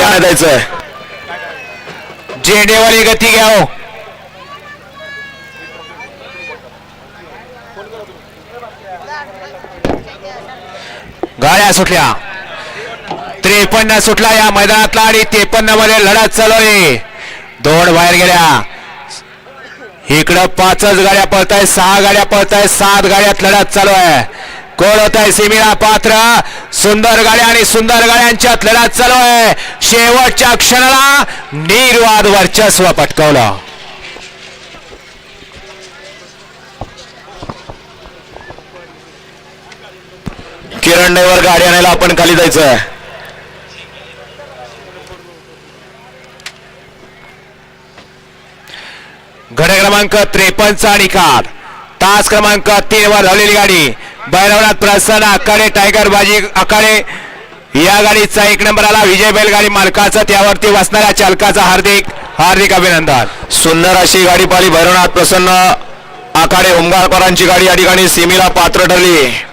काय जायचंय झेंडेवाली गती घ्या हो. गाड्या सुटल्या. त्रेपन्न सुटला या मैदानातला आणि त्रेपन्नमध्ये लढत चालू आहे. दोन बाहेर गेल्या. इकडं पाचच गाड्या पळताय सहा गाड्या पळताय सात गाड्यात लढत चालू आहे. कोण होत आहे सिमिला पात्र. सुंदर गाड्या आणि सुंदर गाड्यांच्यात लढत चालू आहे शेवटच्या क्षणाला निर्वाद वर्चस्व पटकवलं. किरण डेवर गाडी आणायला आपण खाली जायचंय. घड्या क्रमांक त्रेपन्नचा निकाल. तास क्रमांक तीन वर धावलेली गाडी. बैरवनाथ प्रसन्न अकाडे टायगर बाजी अकाडे या गाडीचा एक नंबर आला. विजय बैलगाडी मालकाचा त्यावरती वसणाऱ्या चालकाचा हार्दिक हार्दिक अभिनंदन. सुंदर अशी गाडी पाहिली. भैरवनाथ प्रसन्न आखाडे ओंकारकरांची गाडी या ठिकाणी सीमेला पात्र ठरली.